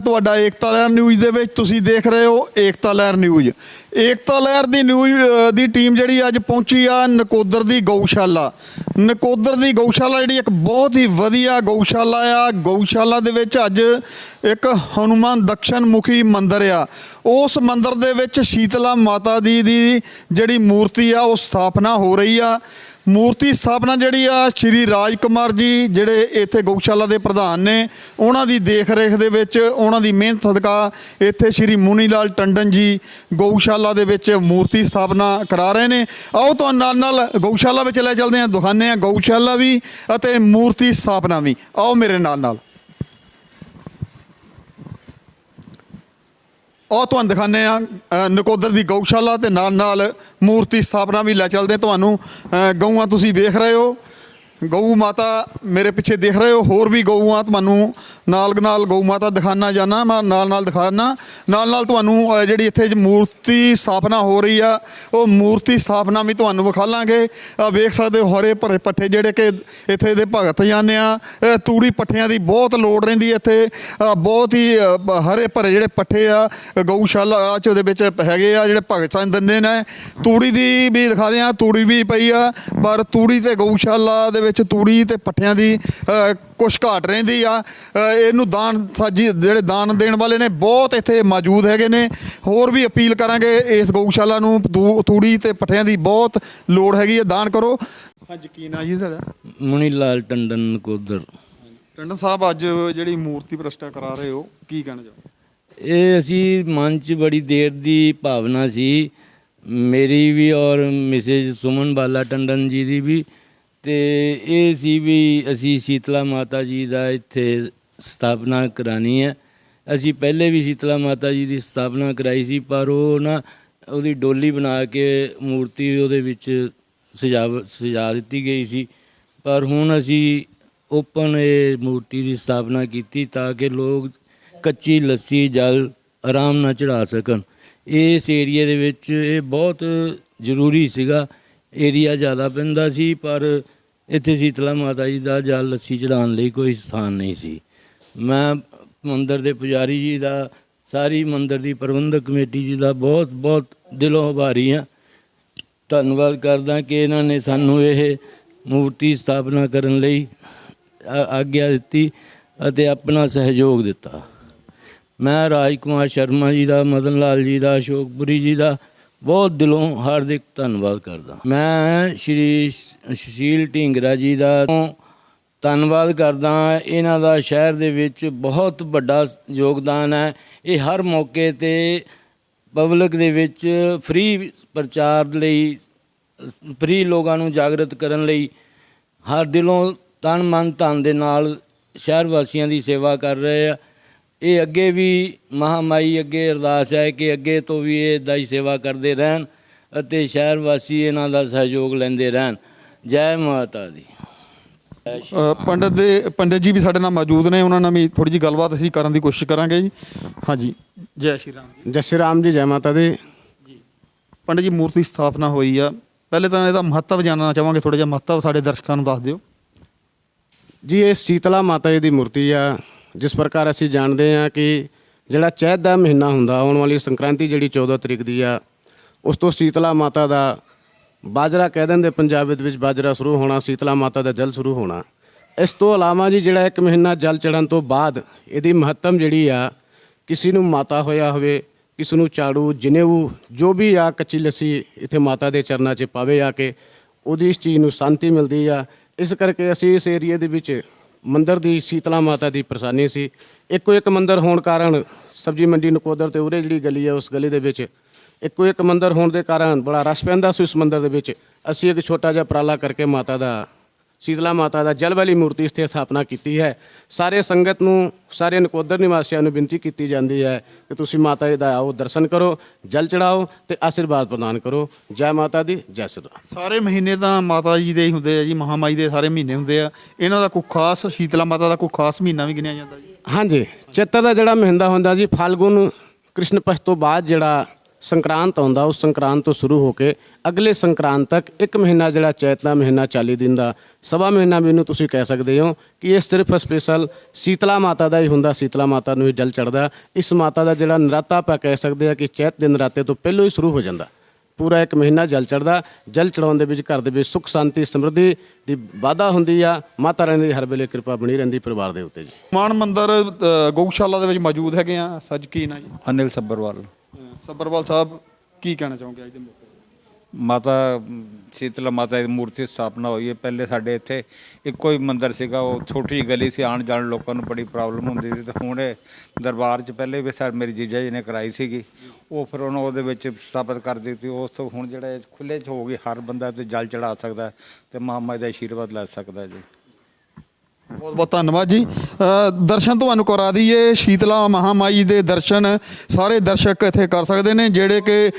ਤੁਹਾਡਾ ਏਕਤਾ ਲਹਿਰ ਨਿਊਜ਼ ਦੇ ਵਿੱਚ ਤੁਸੀਂ ਦੇਖ ਰਹੇ ਹੋ ਏਕਤਾ ਲਹਿਰ ਨਿਊਜ਼। ਏਕਤਾ ਲਹਿਰ ਦੀ ਨਿਊਜ਼ ਦੀ ਟੀਮ ਜਿਹੜੀ ਅੱਜ ਪਹੁੰਚੀ ਆ ਨਕੋਦਰ ਦੀ ਗਊਸ਼ਾਲਾ। ਨਕੋਦਰ ਦੀ ਗਊਸ਼ਾਲਾ ਜਿਹੜੀ ਇੱਕ ਬਹੁਤ ਹੀ ਵਧੀਆ ਗਊਸ਼ਾਲਾ ਆ। ਗਊਸ਼ਾਲਾ ਦੇ ਵਿੱਚ ਅੱਜ ਇੱਕ ਹਨੂਮਾਨ ਦਕਸ਼ਨ ਮੁਖੀ ਮੰਦਿਰ ਆ। ਉਸ ਮੰਦਿਰ ਦੇ ਵਿੱਚ ਸ਼ੀਤਲਾ ਮਾਤਾ ਦੀ ਦੀ ਜਿਹੜੀ ਮੂਰਤੀ ਆ, ਉਹ ਸਥਾਪਨਾ ਹੋ ਰਹੀ ਆ। ਮੂਰਤੀ ਸਥਾਪਨਾ ਜਿਹੜੀ ਆ ਸ਼੍ਰੀ ਰਾਜ ਕੁਮਾਰ ਜੀ, ਜਿਹੜੇ ਇੱਥੇ ਗਊਸ਼ਾਲਾ ਦੇ ਪ੍ਰਧਾਨ ਨੇ, ਉਹਨਾਂ ਦੀ ਦੇਖ ਰੇਖ ਦੇ ਵਿੱਚ, ਉਹਨਾਂ ਦੀ ਮਿਹਨਤ ਸਦਕਾ ਇੱਥੇ ਸ਼੍ਰੀ ਮੁਨੀ ਲਾਲ ਟੰਡਨ ਜੀ ਗਊਸ਼ਾਲਾ ਦੇ ਵਿੱਚ ਮੂਰਤੀ ਸਥਾਪਨਾ ਕਰਾ ਰਹੇ ਨੇ। ਆਓ ਤੁਹਾਨੂੰ ਨਾਲ ਨਾਲ ਗਊਸ਼ਾਲਾ ਵਿੱਚ ਲੈ ਚੱਲਦੇ ਹਾਂ ਦਿਖਾਉਂਦੇ ਹਾਂ ਗਊਸ਼ਾਲਾ ਵੀ ਅਤੇ ਮੂਰਤੀ ਸਥਾਪਨਾ ਵੀ। ਆਓ ਮੇਰੇ ਨਾਲ ਨਾਲ। ਉਹ ਤੁਹਾਨੂੰ ਦਿਖਾਉਂਦੇ ਆ ਨਕੋਦਰ ਦੀ ਗਊਸ਼ਾਲਾ ਤੇ ਨਾਲ ਨਾਲ ਮੂਰਤੀ ਸਥਾਪਨਾ ਵੀ ਲੈ ਚੱਲਦੇ ਤੁਹਾਨੂੰ ਗਊਆਂ ਤੁਸੀਂ ਵੇਖ ਰਹੇ ਹੋ। ਗਊ ਮਾਤਾ ਮੇਰੇ ਪਿੱਛੇ ਦੇਖ ਰਹੇ ਹੋ, ਹੋਰ ਵੀ ਗਊਆਂ ਤੁਹਾਨੂੰ ਨਾਲ ਨਾਲ ਗਊ ਮਾਤਾ ਦਿਖਾਣਾ ਜਾਣਾ ਮੈਂ ਨਾਲ ਨਾਲ ਦਿਖਾਣਾ ਨਾਲ ਨਾਲ ਤੁਹਾਨੂੰ ਜਿਹੜੀ ਇੱਥੇ ਮੂਰਤੀ ਸਥਾਪਨਾ ਹੋ ਰਹੀ ਆ, ਉਹ ਮੂਰਤੀ ਸਥਾਪਨਾ ਵੀ ਤੁਹਾਨੂੰ ਵਿਖਾ ਲਾਂਗੇ। ਵੇਖ ਸਕਦੇ ਹੋ, ਹਰੇ ਭਰੇ ਪੱਠੇ ਜਿਹੜੇ ਕਿ ਇੱਥੇ ਦੇ ਭਗਤ ਜਾਂਦੇ ਆ। ਤੂੜੀ ਪੱਠਿਆਂ ਦੀ ਬਹੁਤ ਲੋੜ ਰਹਿੰਦੀ ਇੱਥੇ। ਬਹੁਤ ਹੀ ਹਰੇ ਭਰੇ ਜਿਹੜੇ ਪੱਠੇ ਆ, ਗਊਸ਼ਾਲਾ ਚ ਉਹਦੇ ਵਿੱਚ ਹੈਗੇ ਆ, ਜਿਹੜੇ ਭਗਤ ਸਿੰਘ ਦਿੰਦੇ ਨੇ। ਤੂੜੀ ਦੀ ਵੀ ਦਿਖਾ ਦਿਆਂ, ਤੂੜੀ ਵੀ ਪਈ ਆ, ਪਰ ਤੂੜੀ ਤੇ ਗਊਸ਼ਾਲਾ ਦੇ ਵਿੱਚ ਤੂੜੀ ਤੇ ਪੱਠਿਆਂ ਦੀ ਕੁਛ ਘਾਟ ਰਹਿੰਦੀ ਆ। ਇਹਨੂੰ ਦਾਨ ਸਾਜੀ ਜਿਹੜੇ ਦਾਨ ਦੇਣ ਵਾਲੇ ਨੇ ਬਹੁਤ ਇੱਥੇ ਮੌਜੂਦ ਹੈਗੇ ਨੇ। ਹੋਰ ਵੀ ਅਪੀਲ ਕਰਾਂਗੇ ਇਸ ਗਊਸ਼ਾਲਾ ਨੂੰ ਤੂ- ਤੂੜੀ ਤੇ ਪੱਠਿਆਂ ਦੀ ਬਹੁਤ ਲੋੜ ਹੈਗੀ ਹੈ ਦਾਨ ਕਰੋ। ਹਾਂਜੀ ਕੀ ਨਾਂ ਜੀ ਤੁਹਾਡਾ? ਮੁਨੀ ਲਾਲ ਟੰਡਨ ਨਕੋਦਰ ਟੰਡਨ ਸਾਹਿਬ ਅੱਜ ਜਿਹੜੀ ਮੂਰਤੀ ਪ੍ਰਸ਼ਟਾ ਕਰਾ ਰਹੇ ਹੋ ਕੀ ਕਹਿਣਾ ਚਾਹੋ ਇਹ ਅਸੀਂ ਮਨ 'ਚ ਬੜੀ ਦੇਰ ਦੀ ਭਾਵਨਾ ਸੀ। ਮੇਰੀ ਵੀ ਔਰ ਮਿਸੇਜ ਸੁਮਨ ਬਾਲਾ ਟੰਡਨ ਜੀ ਦੀ ਵੀ ਤੇ ਇਹ ਸੀ ਵੀ ਅਸੀਂ ਸ਼ੀਤਲਾ ਮਾਤਾ ਜੀ ਦਾ ਇੱਥੇ ਸਥਾਪਨਾ ਕਰਾਣੀ ਹੈ। ਅਸੀਂ ਪਹਿਲੇ ਵੀ ਸ਼ੀਤਲਾ ਮਾਤਾ ਜੀ ਦੀ ਸਥਾਪਨਾ ਕਰਾਈ ਸੀ, ਪਰ ਉਹ ਨਾ ਉਹਦੀ ਡੋਲੀ ਬਣਾ ਕੇ ਮੂਰਤੀ ਉਹਦੇ ਵਿੱਚ ਸਜਾ ਸਜਾ ਦਿੱਤੀ ਗਈ ਸੀ। ਪਰ ਹੁਣ ਅਸੀਂ ਓਪਨ ਇਹ ਮੂਰਤੀ ਦੀ ਸਥਾਪਨਾ ਕੀਤੀ ਤਾਂ ਕਿ ਲੋਕ ਕੱਚੀ ਲੱਸੀ, ਜਲ ਆਰਾਮ ਨਾਲ ਚੜਾ ਸਕਣ। ਇਸ ਏਰੀਆ ਦੇ ਵਿੱਚ ਇਹ ਬਹੁਤ ਜ਼ਰੂਰੀ ਸੀਗਾ ਏਰੀਆ ਜ਼ਿਆਦਾ ਪੈਂਦਾ ਸੀ, ਪਰ ਇੱਥੇ ਸ਼ੀਤਲਾ ਮਾਤਾ ਜੀ ਦਾ ਜਲ ਲੱਸੀ ਚੜਾਉਣ ਲਈ ਕੋਈ ਸਥਾਨ ਨਹੀਂ ਸੀ। ਮੈਂ ਮੰਦਰ ਦੇ ਪੁਜਾਰੀ ਜੀ ਦਾ, ਸਾਰੀ ਮੰਦਰ ਦੀ ਪ੍ਰਬੰਧਕ ਕਮੇਟੀ ਜੀ ਦਾ ਬਹੁਤ ਬਹੁਤ ਦਿਲੋਂ ਆਭਾਰੀ ਹਾਂ। ਧੰਨਵਾਦ ਕਰਦਾ ਕਿ ਇਹਨਾਂ ਨੇ ਸਾਨੂੰ ਇਹ ਮੂਰਤੀ ਸਥਾਪਨਾ ਕਰਨ ਲਈ ਆਗਿਆ ਦਿੱਤੀ ਅਤੇ ਆਪਣਾ ਸਹਿਯੋਗ ਦਿੱਤਾ। ਮੈਂ ਰਾਜਕੁਮਾਰ ਸ਼ਰਮਾ ਜੀ ਦਾ, ਮਦਨ ਲਾਲ ਜੀ ਦਾ ਅਸ਼ੋਕਪੁਰੀ ਜੀ ਦਾ ਬਹੁਤ ਦਿਲੋਂ ਹਾਰਦਿਕ ਧੰਨਵਾਦ ਕਰਦਾ। ਮੈਂ ਸ਼੍ਰੀ ਸੁਸ਼ੀਲ ਢੀਂਗਰਾ ਜੀ ਦਾ ਧੰਨਵਾਦ ਕਰਦਾ ਇਹਨਾਂ ਦਾ ਸ਼ਹਿਰ ਦੇ ਵਿੱਚ ਬਹੁਤ ਵੱਡਾ ਯੋਗਦਾਨ ਹੈ। ਇਹ ਹਰ ਮੌਕੇ ਤੇ ਪਬਲਿਕ ਦੇ ਵਿੱਚ ਫ੍ਰੀ ਪ੍ਰਚਾਰ ਲਈ, ਫ੍ਰੀ ਲੋਕਾਂ ਨੂੰ ਜਾਗਰਤ ਕਰਨ ਲਈ ਹਰ ਦਿਲੋਂ ਤਨ ਮਨ ਧਨ ਦੇ ਨਾਲ ਸ਼ਹਿਰ ਵਾਸੀਆਂ ਦੀ ਸੇਵਾ ਕਰ ਰਹੇ ਆ। ਇਹ ਅੱਗੇ ਵੀ ਮਹਾਮਾਈ ਅੱਗੇ ਅਰਦਾਸ ਹੈ ਕਿ ਅੱਗੇ ਤੋਂ ਵੀ ਇਹ ਹੀ ਸੇਵਾ ਕਰਦੇ ਰਹਿਣ ਅਤੇ ਸ਼ਹਿਰ ਵਾਸੀ ਇਹਨਾਂ ਦਾ ਸਹਿਯੋਗ ਲੈਂਦੇ ਰਹਿਣ। ਜੈ ਮਾਤਾ ਦੀ। ਪੰਡਤ ਦੇ ਪੰਡਤ ਜੀ ਵੀ ਸਾਡੇ ਨਾਲ ਮੌਜੂਦ ਨੇ ਉਹਨਾਂ ਨਾਲ ਵੀ ਥੋੜੀ ਜੀ ਗੱਲਬਾਤ ਅਸੀਂ ਕਰਨ ਦੀ ਕੋਸ਼ਿਸ਼ ਕਰਾਂਗੇ ਜੀ। ਹਾਂਜੀ। ਜੈ ਸ਼੍ਰੀ ਰਾਮ ਜੀ। ਜੈ ਸ਼੍ਰੀ ਰਾਮ ਜੀ ਜੈ ਮਾਤਾ ਦੀ। ਪੰਡਤ ਜੀ ਮੂਰਤੀ ਸਥਾਪਨਾ ਹੋਈ ਆ। ਪਹਿਲੇ ਤਾਂ ਇਹਦਾ ਮਹੱਤਵ ਜਾਣਨਾ ਚਾਹਾਂਗੇ ਥੋੜਾ ਜਿਹਾ ਮਹੱਤਵ ਸਾਡੇ ਦਰਸ਼ਕਾਂ ਨੂੰ ਦੱਸ ਦਿਓ। ਜੀ ਇਹ ਸੀਤਲਾ ਮਾਤਾ ਜੀ ਦੀ ਮੂਰਤੀ ਆ। ਜਿਸ ਪ੍ਰਕਾਰ ਅਸੀਂ ਜਾਣਦੇ ਹਾਂ ਕਿ ਜਿਹੜਾ ਚੈਤ ਦਾ ਮਹੀਨਾ ਹੁੰਦਾ, ਆਉਣ ਵਾਲੀ ਸੰਕ੍ਰਾਂਤੀ ਜਿਹੜੀ 14 ਤਰੀਕ ਦੀ ਆ, ਉਸ ਤੋਂ ਸੀਤਲਾ ਮਾਤਾ ਦਾ ਬਾਜਰਾ ਕਹਿ ਦਿੰਦੇ ਪੰਜਾਬ ਦੇ ਵਿੱਚ ਬਾਜਰਾ ਸ਼ੁਰੂ ਹੋਣਾ, ਸੀਤਲਾ ਮਾਤਾ ਦਾ ਜਲ ਸ਼ੁਰੂ ਹੋਣਾ। ਇਸ ਤੋਂ ਇਲਾਵਾ ਜੀ ਜਿਹੜਾ ਇੱਕ ਮਹੀਨਾ ਜਲ ਚੜਨ ਤੋਂ ਬਾਅਦ ਇਹਦੀ ਮਹੱਤਮ ਜਿਹੜੀ ਆ, ਕਿਸੇ ਨੂੰ ਮਾਤਾ ਹੋਇਆ ਹੋਵੇ, ਕਿਸ ਨੂੰ ਝਾੜੂ, ਜਨੇਊ, ਜੋ ਵੀ ਆ ਕੱਚੀ ਲੱਸੀ ਇੱਥੇ ਮਾਤਾ ਦੇ ਚਰਨਾਂ 'ਚ ਪਾਵੇ ਆ ਕੇ, ਉਹਦੀ ਇਸ ਚੀਜ਼ ਨੂੰ ਸ਼ਾਂਤੀ ਮਿਲਦੀ ਆ। ਇਸ ਕਰਕੇ ਅਸੀਂ ਇਸ ਏਰੀਏ ਦੇ ਵਿੱਚ ਮੰਦਰ ਦੀ ਸੀਤਲਾ ਮਾਤਾ ਦੀ ਪ੍ਰਸਾਨੀ ਸੀ। ਇੱਕੋ ਇੱਕ ਮੰਦਰ ਹੋਣ ਕਾਰਨ ਸਬਜੀ ਮੰਡੀ ਨਕੋਦਰ ਤੇ ਉਰੇ ਜਿਹੜੀ ਗਲੀ ਹੈ ਉਸ ਗਲੀ ਦੇ ਵਿੱਚ ਇੱਕੋ ਇੱਕ ਮੰਦਰ ਹੋਣ ਦੇ ਕਾਰਨ ਬੜਾ ਰਸ਼ ਪੈਂਦਾ ਸੀ ਉਸ ਮੰਦਰ ਦੇ ਵਿੱਚ। ਅਸੀਂ ਇੱਕ ਛੋਟਾ ਜਿਹਾ ਉਪਰਾਲਾ ਕਰਕੇ ਮਾਤਾ ਦਾ ਸੀਤਲਾ ਮਾਤਾ ਦਾ ਜਲ ਵਾਲੀ ਮੂਰਤੀ ਇੱਥੇ ਸਥਾਪਨਾ ਕੀਤੀ ਹੈ। ਸਾਰੇ ਸੰਗਤ ਨੂੰ ਸਾਰੇ ਨਕੋਦਰ ਨਿਵਾਸੀਆਂ ਨੂੰ ਬੇਨਤੀ ਕੀਤੀ ਜਾਂਦੀ ਹੈ ਕਿ ਤੁਸੀਂ ਮਾਤਾ ਜੀ ਦਾ ਆਓ ਦਰਸ਼ਨ ਕਰੋ ਜਲ ਚੜਾਓ ਤੇ ਆਸ਼ੀਰਵਾਦ ਪ੍ਰਦਾਨ ਕਰੋ। ਜੈ ਮਾਤਾ ਦੀ ਜੈ ਰਾਮ ਸਾਰੇ ਮਹੀਨੇ ਤਾਂ ਮਾਤਾ ਜੀ ਦੇ ਹੀ ਹੁੰਦੇ ਆ ਜੀ ਮਹਾਮਾਈ ਦੇ ਸਾਰੇ ਮਹੀਨੇ ਹੁੰਦੇ ਆ। ਇਹਨਾਂ ਦਾ ਕੋਈ ਖਾਸ ਸ਼ੀਤਲਾ ਮਾਤਾ ਦਾ ਕੋਈ ਖਾਸ ਮਹੀਨਾ ਵੀ ਗਿਣਿਆ ਜਾਂਦਾ ਜੀ। ਹਾਂਜੀ ਚੇਤਰ ਦਾ ਜਿਹੜਾ ਮਹੀਨਾ ਹੁੰਦਾ ਜੀ ਫਾਲਗੁਨ ਕ੍ਰਿਸ਼ਨ ਪਕਸ਼ ਤੋਂ ਬਾਅਦ ਜਿਹੜਾ ਸੰਕਰਾਂਤ ਆਉਂਦਾ ਉਸ ਸੰਕਰਾਂਤ ਤੋਂ ਸ਼ੁਰੂ ਹੋ ਕੇ ਅਗਲੇ ਸੰਕਰਾਂਤ ਤੱਕ ਇੱਕ ਮਹੀਨਾ ਜਿਹੜਾ ਚੈਤ ਦਾ ਮਹੀਨਾ 40 ਦਿਨ ਦਾ ਸਵਾ ਮਹੀਨਾ ਵੀ ਇਹਨੂੰ ਤੁਸੀਂ ਕਹਿ ਸਕਦੇ ਹੋ ਕਿ ਇਹ ਸਿਰਫ ਸਪੈਸ਼ਲ ਸੀਤਲਾ ਮਾਤਾ ਦਾ ਹੀ ਹੁੰਦਾ ਸੀਤਲਾ ਮਾਤਾ ਨੂੰ ਹੀ ਜਲ ਚੜਦਾ ਇਸ ਮਾਤਾ ਦਾ ਜਿਹੜਾ ਨਰਾਤਾ ਆਪਾਂ ਕਹਿ ਸਕਦੇ ਆ ਕਿ ਚੈਤ ਦੇ ਨਰਾਤੇ ਤੋਂ ਪਹਿਲਾਂ ਹੀ ਸ਼ੁਰੂ ਹੋ ਜਾਂਦਾ। ਪੂਰਾ ਇੱਕ ਮਹੀਨਾ ਜਲ ਚੜਦਾ ਜਲ ਚੜਾਉਣ ਦੇ ਵਿੱਚ ਘਰ ਦੇ ਵਿੱਚ ਸੁੱਖ ਸ਼ਾਂਤੀ ਸਮਰਿੱਧੀ ਦੀ ਵਾਧਾ ਹੁੰਦੀ ਆ। ਮਾਤਾ ਰਾਣੀ ਦੀ ਹਰ ਵੇਲੇ ਕਿਰਪਾ ਬਣੀ ਰਹਿੰਦੀ ਪਰਿਵਾਰ ਦੇ ਉੱਤੇ ਜੀ। ਮਾਨ ਮੰਦਰ ਗਊਸ਼ਾਲਾ ਦੇ ਵਿੱਚ ਮੌਜੂਦ ਹੈਗੇ ਆ। ਸੱਜ ਕੀ ਨਾ ਜੀ? ਅਨਿਲ ਸੱਬਰਵਾਲ ਸੱਬਰਵਾਲ ਸਾਹਿਬ, ਕੀ ਕਹਿਣਾ ਚਾਹੋਗੇ ਅੱਜ ਦੇ ਮੌਕੇ ਤੇ? ਮਾਤਾ, ਸ਼ੀਤਲਾ ਮਾਤਾ ਦੀ ਮੂਰਤੀ ਸਥਾਪਨਾ ਹੋਈ ਹੈ। ਪਹਿਲੇ ਸਾਡੇ ਇੱਥੇ ਇੱਕੋ ਹੀ ਮੰਦਿਰ ਸੀਗਾ, ਉਹ ਛੋਟੀ ਜਿਹੀ ਗਲੀ ਸੀ ਆਣ ਜਾਣ ਲੋਕਾਂ ਨੂੰ ਬੜੀ ਪ੍ਰੋਬਲਮ ਹੁੰਦੀ ਸੀ। ਤੇ ਹੁਣ ਇਹ ਦਰਬਾਰ 'ਚ ਪਹਿਲੇ ਵੀ ਸਰ ਮੇਰੀ ਜੀਜਾ ਜੀ ਨੇ ਕਰਾਈ ਸੀਗੀ। ਉਹ ਫਿਰ ਉਹਨਾਂ ਉਹਦੇ ਵਿੱਚ ਸਥਾਪਿਤ ਕਰ ਦਿੱਤੀ। ਉਸ ਤੋਂ ਹੁਣ ਜਿਹੜਾ ਖੁੱਲੇ 'ਚ ਹੋ ਗਈ, ਹਰ ਬੰਦਾ ਤੇ ਜਲ ਚੜਾ ਸਕਦਾ ਹੈ ਤੇ ਮਹਾਮਾਈ ਦਾ ਆਸ਼ੀਰਵਾਦ ਲੈ ਸਕਦਾ ਹੈ ਜੀ। ਬਹੁਤ ਬਹੁਤ ਧੰਨਵਾਦ ਜੀ। ਦਰਸ਼ਨ ਤੁਹਾਨੂੰ ਕਰਾ ਦਈਏ। ਸ਼ੀਤਲਾ ਮਹਾਮਾਈ ਦੇ ਦਰਸ਼ਨ ਸਾਰੇ ਦਰਸ਼ਕ ਇੱਥੇ ਕਰ ਸਕਦੇ ਨੇ ਜਿਹੜੇ ਕਿ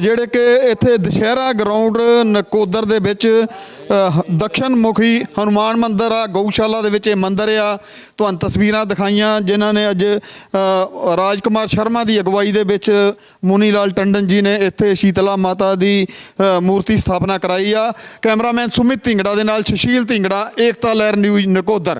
ਜਿਹੜੇ ਕਿ ਇੱਥੇ ਦੁਸ਼ਹਿਰਾ ਗਰਾਊਂਡ ਨਕੋਦਰ ਦੇ ਵਿੱਚ ਅ, ਦਕਸ਼ਨ ਮੁਖੀ ਹਨੂਮਾਨ ਮੰਦਿਰ ਆ ਗਊਸ਼ਾਲਾ ਦੇ ਵਿੱਚ ਇਹ ਮੰਦਿਰ ਆ। ਤੁਹਾਨੂੰ ਤਸਵੀਰਾਂ ਦਿਖਾਈਆਂ ਜਿਨ੍ਹਾਂ ਨੇ ਅੱਜ ਅ, ਰਾਜਕੁਮਾਰ ਸ਼ਰਮਾ ਦੀ ਅਗਵਾਈ ਦੇ ਵਿੱਚ ਮੁਨੀ ਲਾਲ ਟੰਡਨ ਜੀ ਨੇ ਇੱਥੇ ਸ਼ੀਤਲਾ ਮਾਤਾ ਦੀ ਮੂਰਤੀ ਸਥਾਪਨਾ ਕਰਾਈ ਆ। ਕੈਮਰਾਮੈਨ ਸੁਮਿਤ ਢਿੰਗੜਾ ਦੇ ਨਾਲ ਸੁਸ਼ੀਲ ਢਿੰਗੜਾ ਏਕਤਾ ਲਹਿਰ ਨਿਊਜ਼ ਨਕੋਦਰ।